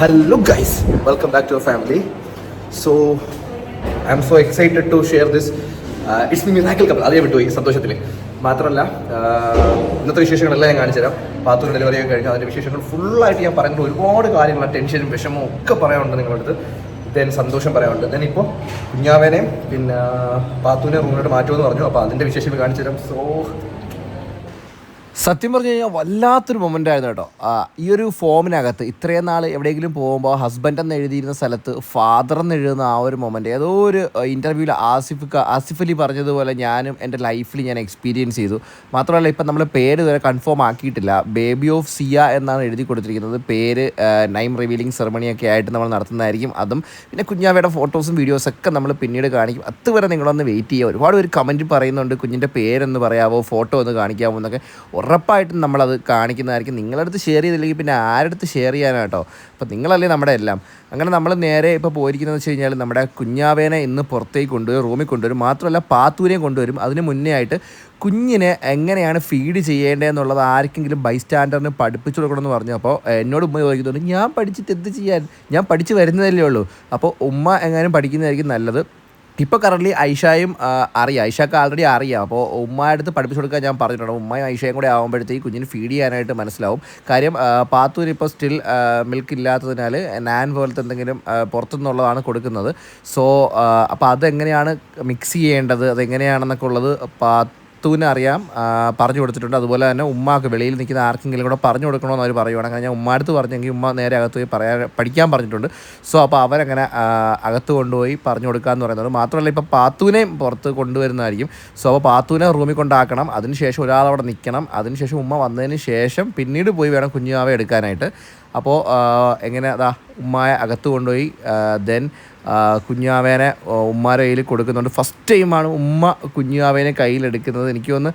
Hello guys welcome back to our family so I am so excited to share this it's me couple. അതേ വിട്ടുപോയി സന്തോഷത്തിൽ മാത്രമല്ല uh, ഇന്നത്തെ വിശേഷങ്ങളെല്ലാം ഞാൻ കാണിച്ചുതരാം. പാത്തൂർ ഡെലിവറി ഒക്കെ കഴിഞ്ഞാൽ അതിന്റെ വിശേഷങ്ങൾ ഫുള്ളായിട്ട് ഞാൻ പറഞ്ഞു ഒരുപാട് കാര്യങ്ങൾ ടെൻഷനും വിഷമവും ഒക്കെ പറയാനുണ്ട് നിങ്ങളുടെ അടുത്ത്. ദെൻ സന്തോഷം പറയാനുണ്ട്. ദെൻ ഇപ്പോൾ കുഞ്ഞാവേനെയും പിന്നെ പാത്തൂനെ റൂമിലോട്ട് മാറ്റുമെന്ന് പറഞ്ഞു. അപ്പോൾ അതിന്റെ വിശേഷം കാണിച്ചു തരാം സോ സത്യം പറഞ്ഞു കഴിഞ്ഞാൽ വല്ലാത്തൊരു മൊമെന്റ് ആയിരുന്നു കേട്ടോ. ഈ ഒരു ഫോമിനകത്ത് ഇത്രയും നാൾ എവിടെയെങ്കിലും പോകുമ്പോൾ ഹസ്ബൻഡ് എന്ന് എഴുതിയിരുന്ന സ്ഥലത്ത് ഫാദർ എന്ന് എഴുതുന്ന ആ ഒരു മൊമെന്റ് ഏതോ ഒരു ഇന്റർവ്യൂവിൽ ആസിഫ് ആസിഫ് അലി പറഞ്ഞതുപോലെ ഞാനും എന്റെ ലൈഫിൽ ഞാൻ എക്സ്പീരിയൻസ് ചെയ്തു. മാത്രമല്ല ഇപ്പം നമ്മൾ പേര് ഇതുവരെ കൺഫേം ആക്കിയിട്ടില്ല. ബേബി ഓഫ് സിയ എന്നാണ് എഴുതി കൊടുത്തിരിക്കുന്നത്. പേര് നൈം റിവീലിംഗ് സെറമണിയൊക്കെ ആയിട്ട് നമ്മൾ നടത്തുന്നതായിരിക്കും. അതും പിന്നെ കുഞ്ഞാവയുടെ ഫോട്ടോസും വീഡിയോസൊക്കെ നമ്മൾ പിന്നീട് കാണിക്കും. അതുവരെ നിങ്ങളൊന്ന് വെയിറ്റ് ചെയ്യുക. ഒരുപാട് ഒരു കമന്റ് പറയുന്നുണ്ട്. കുഞ്ഞിന്റെ പേരെന്ന് പറയാമോ ഫോട്ടോ ഒന്ന് കാണിക്കാമോ എന്നൊക്കെ. ഉറപ്പായിട്ടും നമ്മളത് കാണിക്കുന്നതായിരിക്കും. നിങ്ങളുടെ അടുത്ത് ഷെയർ ചെയ്തില്ലെങ്കിൽ പിന്നെ ആരുടെ അടുത്ത് ഷെയർ ചെയ്യാനാട്ടോ അപ്പോൾ നിങ്ങളല്ലേ നമ്മുടെ എല്ലാം. അങ്ങനെ നമ്മൾ നേരെ ഇപ്പോൾ പോയിരിക്കുന്നതെന്ന് വെച്ച് കഴിഞ്ഞാൽ നമ്മുടെ കുഞ്ഞാവേനെ ഇന്ന് പുറത്തേക്ക് കൊണ്ടുവരും റൂമിൽ കൊണ്ടുവരും. മാത്രമല്ല പാത്തൂരെയും കൊണ്ടുവരും. അതിന് മുന്നേ ആയിട്ട് കുഞ്ഞിനെ എങ്ങനെയാണ് ഫീഡ് ചെയ്യേണ്ടതെന്നുള്ളത് ആർക്കെങ്കിലും ബൈ സ്റ്റാൻഡറിന് പഠിപ്പിച്ചു കൊടുക്കണമെന്ന് പറഞ്ഞു അപ്പോൾ എന്നോട് ഉമ്മ ചോദിക്കുന്നുണ്ട് ഞാൻ പഠിച്ചിട്ട് എന്ത് ചെയ്യാൻ? ഞാൻ പഠിച്ച് വരുന്നതല്ലേ ഉള്ളൂ. അപ്പോൾ ഉമ്മ എങ്ങാനും പഠിക്കുന്നതായിരിക്കും നല്ലത്. ഇപ്പോൾ കറന്റ് ഐഷായും അറിയാം. ഐഷാക്ക് ആൾറെഡി അറിയാം. അപ്പോൾ അടുത്ത് പഠിപ്പിച്ചു കൊടുക്കാൻ ഞാൻ പറഞ്ഞിട്ടുണ്ട്. ഉമ്മയും ഐഷയും കൂടെ ആകുമ്പോഴത്തേക്ക് കുഞ്ഞിന് ഫീഡ് ചെയ്യാനായിട്ട് മനസ്സിലാവും. കാര്യം പാത്തൂര് ഇപ്പോൾ സ്റ്റിൽ മിൽക്ക് ഇല്ലാത്തതിനാൽ നാൻ പോലത്തെ എന്തെങ്കിലും പുറത്തുനിന്നുള്ളതാണ് കൊടുക്കുന്നത്. സോ അപ്പോൾ അതെങ്ങനെയാണ് മിക്സ് ചെയ്യേണ്ടത്? അതെങ്ങനെയാണെന്നൊക്കെ ഉള്ളത് പാത്തൂന് അറിയാം. പറഞ്ഞു കൊടുത്തിട്ടുണ്ട്. അതുപോലെ തന്നെ ഉമ്മാക്ക് വെളിയിൽ നിൽക്കുന്ന ആർക്കെങ്കിലും കൂടെ പറഞ്ഞു കൊടുക്കണമെന്ന് അവർ പറയുവാണ്. അങ്ങനെ ഞാൻ ഉമ്മ അടുത്ത് പറഞ്ഞെങ്കിൽ ഉമ്മ നേരെ അകത്ത് പോയി പറയാൻ പഠിക്കാൻ പറഞ്ഞിട്ടുണ്ട്. സോ അപ്പോൾ അവരങ്ങനെ അകത്ത് കൊണ്ടുപോയി പറഞ്ഞു കൊടുക്കുക എന്ന് പറയുന്നത് മാത്രമല്ല ഇപ്പോൾ പാത്തൂനെയും പുറത്ത് കൊണ്ടുവരുന്നതായിരിക്കും. സോ അപ്പോൾ പാത്തൂനെ റൂമിൽ കൊണ്ടാക്കണം. അതിനുശേഷം ഒരാൾ അവിടെ നിൽക്കണം. അതിനുശേഷം ഉമ്മ വന്നതിന് ശേഷം പിന്നീട് പോയി വേണം കുഞ്ഞുമാവെ എടുക്കാനായിട്ട്. അപ്പോൾ എങ്ങനെ അതാ ഉമ്മയെ അകത്ത് കൊണ്ടുപോയി ദെൻ കുഞ്ഞാവേനെ ഉമ്മാരെ കയ്യിൽ കൊടുക്കുന്നുണ്ട്. ഫസ്റ്റ് ടൈമാണ് ഉമ്മ കുഞ്ഞാവേനെ കയ്യിലെടുക്കുന്നത് എനിക്ക് ഒന്ന്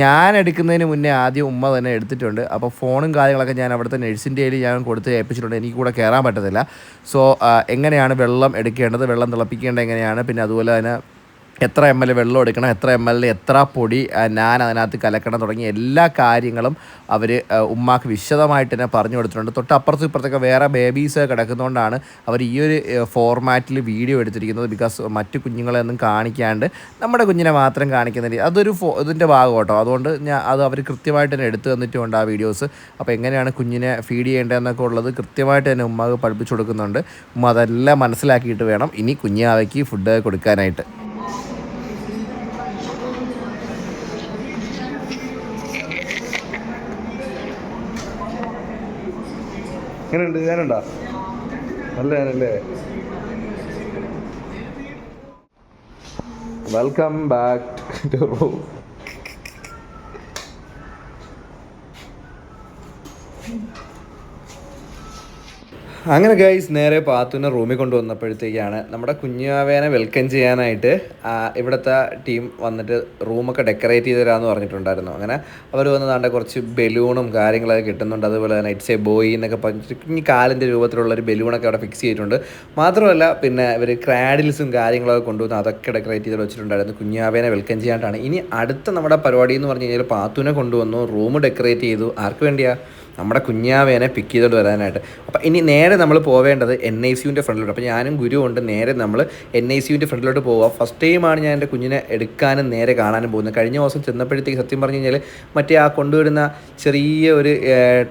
ഞാൻ എടുക്കുന്നതിന് മുന്നേ ആദ്യം ഉമ്മ തന്നെ എടുത്തിട്ടുണ്ട്. അപ്പോൾ ഫോണും കാര്യങ്ങളൊക്കെ ഞാൻ അവിടുത്തെ നഴ്സിന്റെ കയ്യിൽ ഞാൻ കൊടുത്ത് ഏൽപ്പിച്ചിട്ടുണ്ട്. എനിക്ക് കൂടെ കയറാൻ പറ്റത്തില്ല. സോ എങ്ങനെയാണ് വെള്ളം എടുക്കേണ്ടത്? വെള്ളം തിളപ്പിക്കേണ്ടത് എങ്ങനെയാണ്? പിന്നെ അതുപോലെ തന്നെ എത്ര എം എൽ വെള്ളം എടുക്കണം എത്ര എം എൽ എത്ര പൊടി ഞാൻ അതിനകത്ത് കലക്കണം തുടങ്ങിയ എല്ലാ കാര്യങ്ങളും അവർ ഉമ്മാക്ക് വിശദമായിട്ട് തന്നെ പറഞ്ഞു കൊടുത്തിട്ടുണ്ട്. തൊട്ടപ്പുറത്തും ഇപ്പുറത്തൊക്കെ വേറെ ബേബീസ് കിടക്കുന്നതുകൊണ്ടാണ് അവർ ഈ ഒരു ഫോർമാറ്റിൽ വീഡിയോ എടുത്തിരിക്കുന്നത്. ബിക്കോസ് മറ്റു കുഞ്ഞുങ്ങളെ ഒന്നും കാണിക്കാണ്ട് നമ്മുടെ കുഞ്ഞിനെ മാത്രം കാണിക്കുന്ന രീതി. അതൊരു ഫോ ഇതിന്റെ ഭാഗം കേട്ടോ അതുകൊണ്ട് ഞാൻ അത് അവർ കൃത്യമായിട്ട് തന്നെ എടുത്തു തന്നിട്ടുമുണ്ട് ആ വീഡിയോസ് അപ്പോൾ എങ്ങനെയാണ് കുഞ്ഞിനെ ഫീഡ് ചെയ്യേണ്ടതെന്നൊക്കെ ഉള്ളത് കൃത്യമായിട്ട് തന്നെ ഉമ്മാക്ക് പഠിപ്പിച്ചു കൊടുക്കുന്നുണ്ട്. ഉമ്മ അതെല്ലാം മനസ്സിലാക്കിയിട്ട് വേണം ഇനി കുഞ്ഞാവയ്ക്ക് ഫുഡ് കൊടുക്കാനായിട്ട്. എങ്ങനെയുണ്ട്? ഞാനുണ്ടോ? നല്ല ഞാനല്ലേ? വെൽക്കം ബാക്ക് ടു റൂം അങ്ങനെ ഗൈസ് നേരെ പാത്തുവിനെ റൂമിൽ കൊണ്ടുവന്നപ്പോഴത്തേക്കാണ് നമ്മുടെ കുഞ്ഞാവേനെ വെൽക്കം ചെയ്യാനായിട്ട് ഇവിടുത്തെ ടീം വന്നിട്ട് റൂമൊക്കെ ഡെക്കറേറ്റ് ചെയ്ത് തരാമെന്ന് പറഞ്ഞിട്ടുണ്ടായിരുന്നു. അങ്ങനെ അവർ വന്ന് താണ്ട കുറച്ച് ബലൂണും കാര്യങ്ങളൊക്കെ കിട്ടുന്നുണ്ട്. അതുപോലെ തന്നെ ഇറ്റ്സ് എ ബോയ് എന്നൊക്കെ പറഞ്ഞിട്ട് കുഞ്ഞി കാലിന്റെ രൂപത്തിലുള്ള ഒരു ബലൂണൊക്കെ അവിടെ ഫിക്സ് ചെയ്തിട്ടുണ്ട്. മാത്രമല്ല പിന്നെ ഇവർ ക്രാഡിൽസും കാര്യങ്ങളൊക്കെ കൊണ്ടുവന്ന് അതൊക്കെ ഡെക്കറേറ്റ് ചെയ്ത് വെച്ചിട്ടുണ്ടായിരുന്നു. കുഞ്ഞാവേനെ വെൽക്കം ചെയ്യാനായിട്ടാണ് ഇനി അടുത്ത നമ്മുടെ പരിപാടി എന്ന് പറഞ്ഞു കഴിഞ്ഞാൽ പാത്തുവിനെ കൊണ്ടുവന്നു. റൂം ഡെക്കറേറ്റ് ചെയ്തു. ആർക്ക് വേണ്ടിയാ? നമ്മുടെ കുഞ്ഞാവേനെ പിക്ക് ചെയ്തുകൊണ്ട് വരാനായിട്ട്. അപ്പോൾ ഇനി നേരെ നമ്മൾ പോവേണ്ടത് എൻ ഐ സിയുന്റെ ഫ്രണ്ടിലോട്ട് അപ്പോൾ ഞാനും ഗുരു കൊണ്ട് നേരെ നമ്മൾ എൻ ഐ സിയുന്റെ ഫ്രണ്ടിലോട്ട് പോവുക ഫസ്റ്റ് ടൈമാണ് ഞാൻ എന്റെ കുഞ്ഞിനെ എടുക്കാനും നേരെ കാണാനും പോകുന്നത്. കഴിഞ്ഞ ദിവസം ചെന്നപ്പോഴത്തേക്ക് സത്യം പറഞ്ഞു കഴിഞ്ഞാൽ മറ്റേ ആ കൊണ്ടുവരുന്ന ചെറിയ ഒരു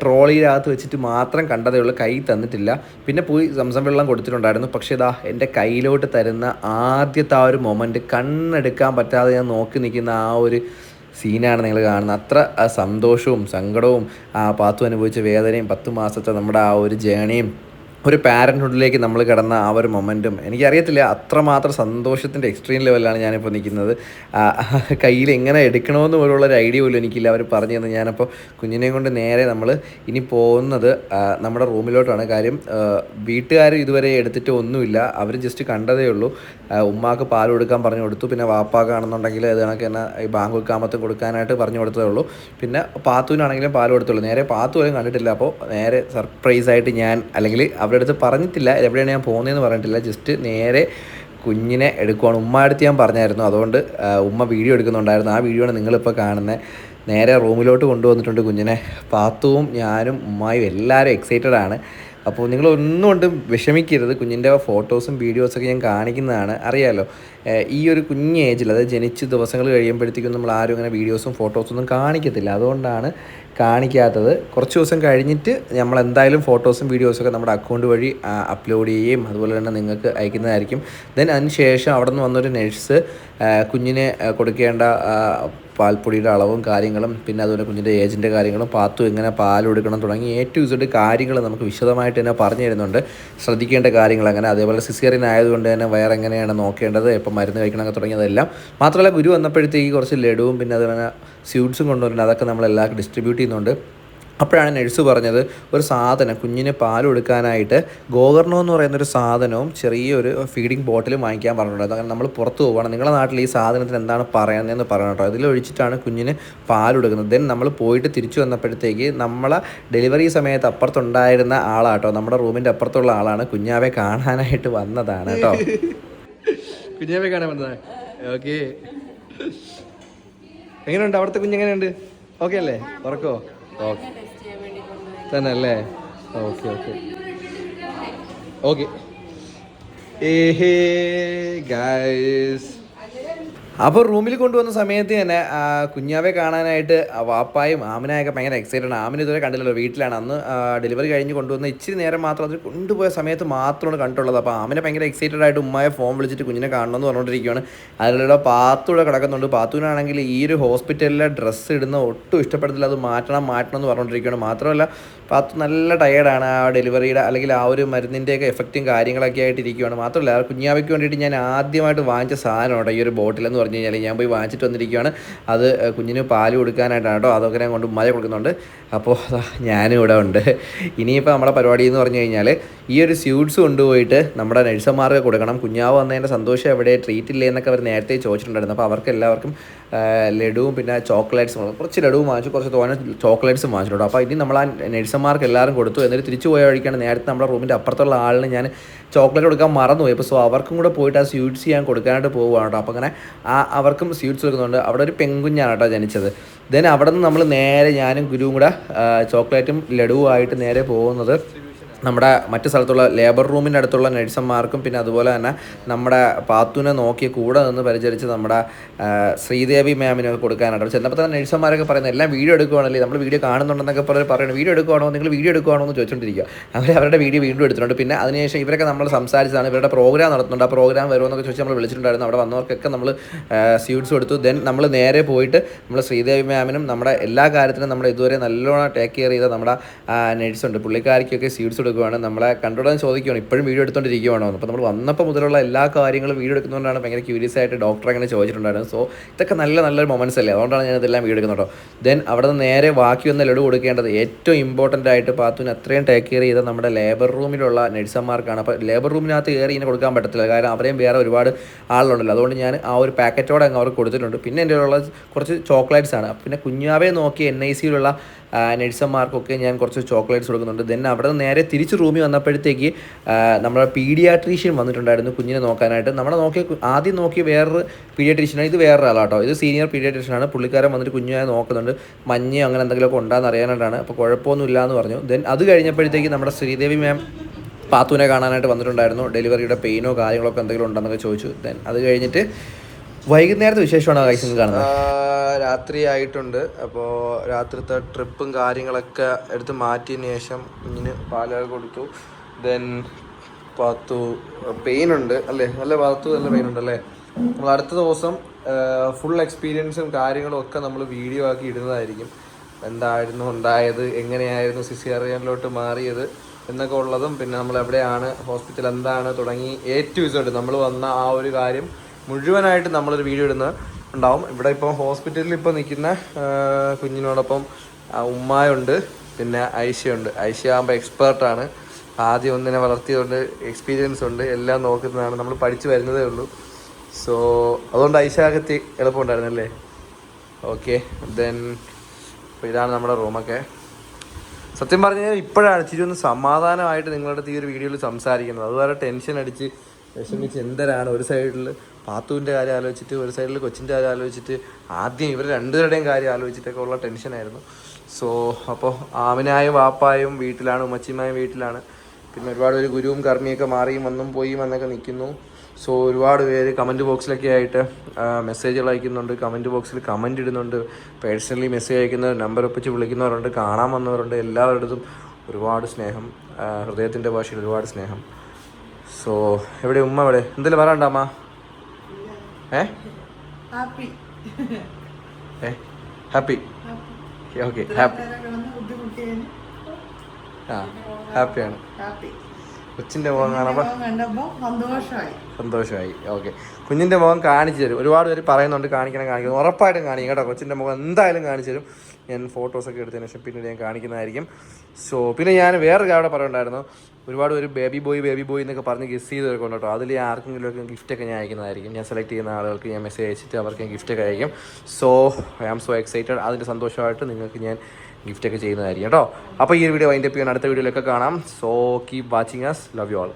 ട്രോളിയിലകത്ത് വെച്ചിട്ട് മാത്രം കണ്ടതേ ഉള്ളൂ. കൈ തന്നിട്ടില്ല. പിന്നെ പോയി സംസം വെള്ളം കൊടുത്തിട്ടുണ്ടായിരുന്നു. പക്ഷേ ഇതാ എന്റെ കയ്യിലോട്ട് തരുന്ന ആദ്യത്തെ ആ ഒരു മൊമെന്റ് കണ്ണെടുക്കാൻ പറ്റാതെ ഞാൻ നോക്കി നിൽക്കുന്ന ആ ഒരു സീനാണ് നിങ്ങൾ കാണുന്നത്. അത്ര സന്തോഷവും സങ്കടവും ആ പാത്തു അനുഭവിച്ച വേദനയും പത്ത് മാസത്തെ നമ്മുടെ ആ ഒരു ജേണിയും ഒരു പാരൻഹുഡിലേക്ക് നമ്മൾ കിടന്ന ആ ഒരു മൊമെന്റും എനിക്കറിയത്തില്ല അത്രമാത്രം സന്തോഷത്തിന്റെ എക്സ്ട്രീം ലെവലിലാണ് ഞാനിപ്പോൾ നിൽക്കുന്നത്. കയ്യിൽ എങ്ങനെ എടുക്കണമെന്ന് പോലുള്ള ഒരു ഐഡിയ പോലും എനിക്കില്ല. അവർ പറഞ്ഞു തന്നെ. ഞാനപ്പോൾ കുഞ്ഞിനെയും കൊണ്ട് നേരെ നമ്മൾ ഇനി പോകുന്നത് നമ്മുടെ റൂമിലോട്ടാണ്. കാര്യം വീട്ടുകാർ ഇതുവരെ എടുത്തിട്ട് ഒന്നുമില്ല. അവർ ജസ്റ്റ് കണ്ടതേ ഉള്ളൂ. ഉമ്മാക്ക് പാൽ കൊടുക്കാൻ പറഞ്ഞു കൊടുത്തു. പിന്നെ വാപ്പാക്കാണെന്നുണ്ടെങ്കിൽ അത് കണക്ക് തന്നെ ഈ ബാങ്ക് കാമത്ത് കൊടുക്കാനായിട്ട് പറഞ്ഞു കൊടുത്തതേ ഉള്ളൂ. പിന്നെ പാത്തുവിനാണെങ്കിലും പാൽ കൊടുത്തുള്ളൂ. നേരെ പാത്തു പോലും കണ്ടിട്ടില്ല. അപ്പോൾ നേരെ സർപ്രൈസായിട്ട് ഞാൻ അല്ലെങ്കിൽ അവരുടെ അടുത്ത് പറഞ്ഞിട്ടില്ല എവിടെയാണ് ഞാൻ പോകുന്നതെന്ന് പറഞ്ഞിട്ടില്ല. ജസ്റ്റ് നേരെ കുഞ്ഞിനെ എടുക്കുവാണ്. ഉമ്മ അടുത്ത് ഞാൻ പറഞ്ഞായിരുന്നു. അതുകൊണ്ട് ഉമ്മ വീഡിയോ എടുക്കുന്നുണ്ടായിരുന്നു. ആ വീഡിയോ ആണ് നിങ്ങളിപ്പോൾ കാണുന്നത് നേരെ റൂമിലോട്ട് കൊണ്ടുവന്നിട്ടുണ്ട് കുഞ്ഞിനെ. പാത്തുവും ഞാനും ഉമ്മായും എല്ലാവരും എക്സൈറ്റഡ് ആണ്. അപ്പോൾ നിങ്ങൾ ഒന്നും വിഷമിക്കരുത്. കുഞ്ഞിന്റെ ഫോട്ടോസും വീഡിയോസൊക്കെ ഞാൻ കാണിക്കുന്നതാണ്. അറിയാലോ? ഏഹ് ഈ ഒരു കുഞ്ഞ് ഏജിൽ അതായത് ജനിച്ച് ദിവസങ്ങൾ കഴിയുമ്പോഴത്തേക്കും നമ്മൾ ആരും അങ്ങനെ വീഡിയോസും ഫോട്ടോസും ഒന്നും കാണിക്കത്തില്ല. അതുകൊണ്ടാണ് കാണിക്കാത്തത്. കുറച്ച് ദിവസം കഴിഞ്ഞിട്ട് നമ്മൾ എന്തായാലും ഫോട്ടോസും വീഡിയോസൊക്കെ നമ്മുടെ അക്കൗണ്ട് വഴി അപ്ലോഡ് ചെയ്യുകയും അതുപോലെ തന്നെ നിങ്ങൾക്ക് അയക്കുന്നതായിരിക്കും. ദെൻ അതിന് ശേഷം അവിടെ നിന്ന് വന്നൊരു നഴ്സ് കുഞ്ഞിനെ കൊടുക്കേണ്ട പാൽപ്പൊടിയുടെ അളവും കാര്യങ്ങളും പിന്നെ അതുപോലെ കുഞ്ഞിന്റെ ഏജിന്റെ കാര്യങ്ങളും പാത്തു എങ്ങനെ പാൽ കൊടുക്കണം തുടങ്ങി എ ടു കാര്യങ്ങൾ നമുക്ക് വിശദമായിട്ട് തന്നെ പറഞ്ഞു തരുന്നുണ്ട്. ശ്രദ്ധിക്കേണ്ട കാര്യങ്ങൾ അങ്ങനെ. അതേപോലെ സിസേറിയൻ ആയതുകൊണ്ട് തന്നെ വയർ എങ്ങനെയാണ് നോക്കേണ്ടത് എപ്പോൾ മരുന്ന് കഴിക്കണമൊക്കെ തുടങ്ങിയതെല്ലാം മാത്രമല്ല ഗുരു വന്നപ്പോഴത്തേക്ക് കുറച്ച് ലഡുവും പിന്നെ അതുപോലെ സ്വീറ്റ്സും കൊണ്ടുവരുന്നുണ്ട് അതൊക്കെ നമ്മൾ എല്ലാവർക്കും ഡിസ്ട്രിബ്യൂട്ട് ചെയ്യുന്നുണ്ട്. അപ്പോഴാണ് നഴ്സ് പറഞ്ഞത് ഒരു സാധനം കുഞ്ഞിന് പാൽ കൊടുക്കാനായിട്ട് ഗോകർണം എന്ന് പറയുന്ന ഒരു സാധനവും ചെറിയൊരു ഫീഡിംഗ് ബോട്ടിലും വാങ്ങിക്കാൻ പറഞ്ഞിട്ടുണ്ട്. അങ്ങനെ നമ്മൾ പുറത്ത് പോവുകയാണ്. നിങ്ങളുടെ നാട്ടിൽ ഈ സാധനത്തിന് എന്താണ് പറയുന്നതെന്ന് പറയണം കേട്ടോ. ഇതിലൊഴിച്ചിട്ടാണ് കുഞ്ഞിന് പാൽ കൊടുക്കുന്നത്. ദെൻ നമ്മൾ പോയിട്ട് തിരിച്ചു വന്നപ്പോഴത്തേക്ക് നമ്മളെ ഡെലിവറി സമയത്ത് അപ്പുറത്തുണ്ടായിരുന്ന ആളാട്ടോ നമ്മുടെ റൂമിന്റെ അപ്പുറത്തുള്ള ആളാണ് കുഞ്ഞാവെ കാണാനായിട്ട് വന്നതാണ് കേട്ടോ. കുഞ്ഞാവെ കാണാൻ വന്നതാ. ഓക്കെ എങ്ങനെയുണ്ട്? അവിടുത്തെ കുഞ്ഞെങ്ങനെയുണ്ട് ഓക്കെ അല്ലേ? ഉറക്കോ? ഓക്കെ തന്നെ അല്ലേ ഓക്കെ ഓക്കെ ഓക്കെ ഏഹേ ഗൈസ് അപ്പോൾ റൂമിൽ കൊണ്ടുവന്ന സമയത്ത് തന്നെ കുഞ്ഞാവെ കാണാനായിട്ട് വാപ്പായും ആമിനായൊക്കെ ഭയങ്കര എക്സൈറ്റഡ് ആണ്. ആമിന ഇതുവരെ കണ്ടില്ലല്ലോ വീട്ടിലാണ്. അന്ന് ഡെലിവറി കഴിഞ്ഞ് കൊണ്ടുവന്ന ഇച്ചിരി നേരം മാത്രം അതിൽ കൊണ്ടുപോയ സമയത്ത് മാത്രമാണ് കണ്ടുള്ളത് അപ്പോൾ ആമിനെ ഭയങ്കര എക്സൈറ്റഡ് ആയിട്ട് ഉമ്മയെ ഫോൺ വിളിച്ചിട്ട് കുഞ്ഞിനെ കാണണമെന്ന് പറഞ്ഞുകൊണ്ടിരിക്കുകയാണ് അതിലൂടെ പാത്തൂടെ കിടക്കുന്നുണ്ട്. പാത്തൂനാണെങ്കിൽ ഈ ഒരു ഹോസ്പിറ്റലിലെ ഡ്രസ്സ് ഇടുന്ന ഒട്ടും ഇഷ്ടപ്പെടുന്നില്ല. അത് മാറ്റണം മാറ്റണം എന്ന് പറഞ്ഞുകൊണ്ടിരിക്കുകയാണ് മാത്രമല്ല പാത്തു നല്ല ടയേർഡാണ് ആ ഡെലിവറിയുടെ അല്ലെങ്കിൽ ആ ഒരു മരുന്നിന്റെയൊക്കെ എഫക്റ്റും കാര്യങ്ങളൊക്കെ ആയിട്ട് ഇരിക്കുകയാണ് മാത്രമല്ല ആ കുഞ്ഞാവയ്ക്ക് വേണ്ടിയിട്ട് ഞാൻ ആദ്യമായിട്ട് വാങ്ങിച്ച സാധനമാണ് ഈ ഒരു ബോട്ടിൽ എന്ന് പറഞ്ഞു കഴിഞ്ഞാൽ ഞാൻ പോയി വാങ്ങിച്ചിട്ട് വന്നിരിക്കുകയാണ് അത് കുഞ്ഞിന് പാൽ കൊടുക്കാനായിട്ടാണ് കേട്ടോ. അതൊക്കെ ഞാൻ കൊണ്ട് ഉമ്മാരെ കൊടുക്കുന്നുണ്ട്. അപ്പോൾ ഞാനും ഇവിടെ ഉണ്ട്. ഇനിയിപ്പോൾ നമ്മുടെ പരിപാടി എന്ന് പറഞ്ഞു കഴിഞ്ഞാൽ ഈ ഒരു സ്യൂട്ട്സ് കൊണ്ടുപോയിട്ട് നമ്മുടെ നഴ്സന്മാർക്ക് കൊടുക്കണം. കുഞ്ഞാവ് വന്നതിന്റെ സന്തോഷം എവിടെ? ട്രീറ്റ് ഇല്ലേ എന്നൊക്കെ അവർ നേരത്തെ ചോദിച്ചിട്ടുണ്ടായിരുന്നു. അപ്പോൾ അവർക്ക് എല്ലാവർക്കും ലഡുവും പിന്നെ ചോക്ലേറ്റ്സും കുറച്ച് ലഡുവും വാങ്ങിച്ചു കുറച്ച് തോന ചോക്ലേറ്റ്സും വാങ്ങിച്ചിട്ടുണ്ട്. അപ്പോൾ ഇനി നമ്മൾ ആ നഴ്സന്മാർക്ക് എല്ലാവരും കൊടുത്തു എന്നിട്ട് തിരിച്ചു പോയ വഴിക്കാണ് നേരത്തെ നമ്മുടെ റൂമിന്റെ അപ്പുറത്തുള്ള ആളിന് ഞാൻ ചോക്ലേറ്റ് കൊടുക്കാൻ മറന്നുപോയി. അപ്പോൾ സോ അവർക്കും കൂടെ പോയിട്ട് ആ സ്വീറ്റ്സ് ഞാൻ കൊടുക്കാനായിട്ട് പോവുകയാണ് കേട്ടോ. അപ്പോൾ അങ്ങനെ ആ അവർക്കും സ്വീറ്റ്സ് കൊടുക്കുന്നുണ്ട്. അവിടെ ഒരു പെങ്കുഞ്ഞാണ് കേട്ടോ ജനിച്ചത്. ദെൻ അവിടെ നിന്ന് നമ്മൾ നേരെ ഞാനും ഗുരുവും കൂടെ ചോക്ലേറ്റും ലഡുവും ആയിട്ട് നേരെ പോകുന്നത് നമ്മുടെ മറ്റു സ്ഥലത്തുള്ള ലേബർ റൂമിന്റെ അടുത്തുള്ള നഴ്സന്മാർക്കും പിന്നെ അതുപോലെ തന്നെ നമ്മുടെ പാത്തുവിനെ നോക്കി കൂടെ നിന്ന് പരിചരിച്ച് നമ്മുടെ ശ്രീദേവി മാമിനൊക്കെ കൊടുക്കാനായിട്ട്. ചെന്നപ്പോൾ തന്നെ നഴ്സന്മാരൊക്കെ പറയുന്നത് എല്ലാം വീഡിയോ എടുക്കുവാണല്ലേ? നമ്മൾ വീഡിയോ കാണുന്നുണ്ടെന്നൊക്കെ പറഞ്ഞ് പറയുന്നത് വീഡിയോ എടുക്കുവാണോ? നിങ്ങൾ വീഡിയോ എടുക്കുവാണോ? എന്ന് ചോദിച്ചുകൊണ്ടിരിക്കുക അവർ അവരുടെ വീഡിയോ വീണ്ടും എടുത്തിട്ടുണ്ട്. പിന്നെ അതിനുശേഷം ഇവരൊക്കെ നമ്മൾ സംസാരിച്ചതാണ് ഇവരുടെ പ്രോഗ്രാം നടത്തുന്നുണ്ട്. ആ പ്രോഗ്രാം വരുമെന്നൊക്കെ ചോദിച്ച് നമ്മൾ വിളിച്ചിട്ടുണ്ടായിരുന്നു. അവിടെ വന്നവർക്കൊക്കെ നമ്മൾ സ്വീറ്റ്സ് കൊടുത്തു. ദെൻ നമ്മൾ നേരെ പോയിട്ട് നമ്മൾ ശ്രീദേവി മാമിനും നമ്മുടെ എല്ലാ കാര്യത്തിനും നമ്മൾ ഇതുവരെ നല്ലോണം ടേക്ക് കെയർ ചെയ്ത നമ്മുടെ നഴ്സുണ്ട് പുള്ളിക്കാരിക്കൊക്കെ സ്വീറ്റ്സ് കൊടുക്കുകയാണ്. നമ്മളെ കണ്ടുകൊണ്ടാണ് ചോദിക്കുകയാണ്. ഇപ്പോഴും വീഡിയോ എടുത്തുകൊണ്ടിരിക്കുകയാണോ അപ്പോൾ നമ്മൾ വന്നപ്പോൾ മുതലുള്ള എല്ലാ കാര്യങ്ങളും വീഡിയോ എടുക്കുന്നതുകൊണ്ടാണ് ഭയങ്കര ക്യൂരിയസ് ആയിട്ട് ഡോക്ടർ അങ്ങനെ ചോദിച്ചിട്ടുണ്ടായിരുന്നു സോ ഇതൊക്കെ നല്ല നല്ലൊരു മൊമെന്റ്സ് അല്ലേ? അതുകൊണ്ടാണ് ഞാൻ ഇതെല്ലാം വീഡിയോ എടുക്കുന്നത് കേട്ടോ. ദെൻ അവിടെ നിന്ന് നേരെ ബാക്കി ഒന്ന് ലഡു കൊടുക്കേണ്ടത് ഏറ്റവും ഇമ്പോർട്ടന്റ് ആയിട്ട് പാത്തുവിന് അത്രയും ടേക്ക് കെയർ ചെയ്ത നമ്മുടെ ലേബർ റൂമിലുള്ള നഴ്സന്മാർക്കാണ് അപ്പോൾ ലേബർ റൂമിനകത്ത് കയറി ഇങ്ങനെ കൊടുക്കാൻ പറ്റത്തില്ല. കാരണം അവരെയും വേറെ ഒരുപാട് ആളുണ്ടല്ലോ അതുകൊണ്ട് ഞാൻ ആ ഒരു പാക്കറ്റോടെ അങ്ങ് അവർക്ക് കൊടുത്തിട്ടുണ്ട്. പിന്നെ എന്റെ ഉള്ള കുറച്ച് ചോക്ലേറ്റ്സ് ആണ്. പിന്നെ കുഞ്ഞാവെ നോക്കി എൻ ഐ സിയിലുള്ള നഴ്സന്മാർക്കൊക്കെ ഞാൻ കുറച്ച് ചോക്ലേറ്റ്സ് കൊടുക്കുന്നുണ്ട്. ദെൻ അവിടെ നിന്ന് നേരെ തിരിച്ച് റൂമിൽ വന്നപ്പോഴത്തേക്ക് നമ്മുടെ പീഡിയാട്രീഷ്യൻ വന്നിട്ടുണ്ടായിരുന്നു കുഞ്ഞിനെ നോക്കാനായിട്ട്. നമ്മളെ നോക്കിയ ആദ്യം നോക്കിയ വേറൊരു പീഡിയാട്രീഷ്യനാണ് ഇത് വേറൊരാളാട്ടോ ഇത് സീനിയർ പീഡിയാട്രീഷ്യനാണ് പുള്ളിക്കാരൻ വന്നിട്ട് കുഞ്ഞിനെ നോക്കുന്നുണ്ട്. മഞ്ഞ് അങ്ങനെ എന്തെങ്കിലുമൊക്കെ ഉണ്ടാകുന്ന അറിയാനായിട്ടാണ്. അപ്പോൾ കുഴപ്പമൊന്നുമില്ല എന്ന് പറഞ്ഞു. ദെൻ അത് കഴിഞ്ഞപ്പോഴത്തേക്ക് നമ്മുടെ ശ്രീദേവി മാം പാത്തുവിനെ കാണാനായിട്ട് വന്നിട്ടുണ്ടായിരുന്നു. ഡെലിവറിയുടെ പെയിനോ കാര്യങ്ങളൊക്കെ എന്തെങ്കിലും ഉണ്ടെന്നൊക്കെ ചോദിച്ചു. ദെൻ അത് കഴിഞ്ഞിട്ട് വൈകുന്നേരത്തെ വിശേഷമാണ് കാണുന്നത്? രാത്രി ആയിട്ടുണ്ട്. അപ്പോൾ രാത്രിത്തെ ട്രിപ്പും കാര്യങ്ങളൊക്കെ എടുത്ത് മാറ്റിയതിന് ശേഷം കുഞ്ഞിന് പാലൊക്കെ കൊടുത്തു. ദെൻ പാത്തു പെയിനുണ്ട് അല്ലേ? നല്ല പാത്തു നല്ല പെയിനുണ്ട് അല്ലേ? നമ്മൾ അടുത്ത ദിവസം ഫുൾ എക്സ്പീരിയൻസും കാര്യങ്ങളും ഒക്കെ നമ്മൾ വീഡിയോ ആക്കി ഇടുന്നതായിരിക്കും. എന്തായിരുന്നു ഉണ്ടായത് എങ്ങനെയായിരുന്നു സിസിയറിയനിലോട്ട് മാറിയത് എന്നൊക്കെ ഉള്ളതും പിന്നെ നമ്മൾ എവിടെയാണ് ഹോസ്പിറ്റൽ എന്താണ് തുടങ്ങി എ ടു ഇസഡ് നമ്മൾ വന്ന ആ ഒരു കാര്യം മുഴുവനായിട്ട് നമ്മളൊരു വീഡിയോ ഇടുന്ന ഉണ്ടാവും. ഇവിടെ ഇപ്പോൾ ഹോസ്പിറ്റലിൽ ഇപ്പോൾ നിൽക്കുന്ന കുഞ്ഞിനോടൊപ്പം ഉമ്മായുണ്ട് പിന്നെ ഐശയുണ്ട്. ഐശ്യ ആകുമ്പോൾ എക്സ്പേർട്ടാണ് ആദ്യം ഒന്നിനെ വളർത്തിയതുകൊണ്ട് എക്സ്പീരിയൻസ് ഉണ്ട്. എല്ലാം നോക്കുന്നതാണ്. നമ്മൾ പഠിച്ചു വരുന്നതേ ഉള്ളൂ. സോ അതുകൊണ്ട് ഐഷാകത്തി എളുപ്പമുണ്ടായിരുന്നല്ലേ ഓക്കെ ദെൻ അപ്പോൾ ഇതാണ് നമ്മുടെ റൂമൊക്കെ സത്യം പറഞ്ഞു കഴിഞ്ഞാൽ ഇപ്പോഴാണ് ഒന്ന് സമാധാനമായിട്ട് നിങ്ങളുടെ ഈ ഒരു വീഡിയോയിൽ സംസാരിക്കുന്നത്. അതുവരെ ടെൻഷൻ അടിച്ച് വിഷമിച്ച് എന്തരാണ് ഒരു സൈഡിൽ പാത്തുവിന്റെ കാര്യം ആലോചിച്ചിട്ട് ഒരു സൈഡിൽ കൊച്ചിന്റെ കാര്യം ആലോചിച്ചിട്ട് ആദ്യം ഇവർ രണ്ടുപേരുടെയും കാര്യം ആലോചിച്ചിട്ടൊക്കെ ഉള്ള ടെൻഷനായിരുന്നു സോ അപ്പോൾ ആമിനായും വാപ്പായും വീട്ടിലാണ് ഉമ്മച്ചിമായും വീട്ടിലാണ്. പിന്നെ ഒരുപാട് പേര് ഗുരുവും കർമ്മിയൊക്കെ മാറിയും വന്നും പോയി വന്നൊക്കെ നിൽക്കുന്നു. സോ ഒരുപാട് പേര് കമന്റ് ബോക്സിലൊക്കെ ആയിട്ട് മെസ്സേജുകൾ അയക്കുന്നുണ്ട് കമന്റ് ബോക്സിൽ കമന്റ് ഇടുന്നുണ്ട്. പേഴ്സണലി മെസ്സേജ് അയക്കുന്നവർ നമ്പർ ഒപ്പിച്ച് വിളിക്കുന്നവരുണ്ട് കാണാൻ വന്നവരുണ്ട് എല്ലാവരുടേതും ഒരുപാട് സ്നേഹം ഹൃദയത്തിന്റെ ഭാഷയിൽ ഒരുപാട് സ്നേഹം. സോ എവിടെ ഉമ്മ എവിടെ? എന്തെങ്കിലും പറയണ്ട അമ്മ? ഏ? ഹാപ്പി ഏ? ഹാപ്പി ഓക്കെ ഹാപ്പി ആ ഹാപ്പിയാണ്. ഹാപ്പി കൊച്ചിന്റെ മുഖം കാണുമ്പോൾ കണ്ടപ്പോൾ സന്തോഷമായി. ഓക്കെ. കുഞ്ഞിന്റെ മുഖം കാണിച്ചു തരും. ഒരുപാട് പേര് പറയുന്നുണ്ട് കാണിക്കണം കാണിക്കണം. ഉറപ്പായിട്ടും കാണിക്കും കേട്ടോ. കൊച്ചിന്റെ മുഖം എന്തായാലും കാണിച്ചു തരും. ഞാൻ ഫോട്ടോസൊക്കെ എടുത്തതിന് ശേഷം പിന്നീട് ഞാൻ കാണിക്കുന്നതായിരിക്കും. സോ പിന്നെ ഞാൻ വേറൊരു കാര്യം പറയുണ്ടായിരുന്നു പറയുന്നുണ്ടായിരുന്നു. ഒരുപാട് പേര് ബേബി ബോയ് ബേബി ബോയ് എന്നൊക്കെ പറഞ്ഞ് ഗിഫ്റ്റ് ചെയ്തൊക്കെ ഉണ്ട് കേട്ടോ. അതിൽ ആർക്കെങ്കിലും ഒക്കെ ഗിഫ്റ്റൊക്കെ ഞാൻ അയക്കുന്നതായിരിക്കും. ഞാൻ സെലക്ട് ചെയ്യുന്ന ആളുകൾക്ക് ഞാൻ മെസ്സേജ് അയച്ചിട്ട് അവർക്ക് ഗിഫ്റ്റ് ഗിഫ്റ്റൊക്കെ അയക്കും. So I am so excited അതിന്റെ സന്തോഷമായിട്ട് നിങ്ങൾക്ക് ഞാൻ ഗിഫ്റ്റൊക്കെ ചെയ്യുന്നതായിരിക്കും കേട്ടോ. അപ്പോൾ ഈ ഒരു വീഡിയോ വൈൻഡപ്പ് ചെയ്യാൻ അടുത്ത വീഡിയോയിലൊക്കെ കാണാം. So keep watching us love you all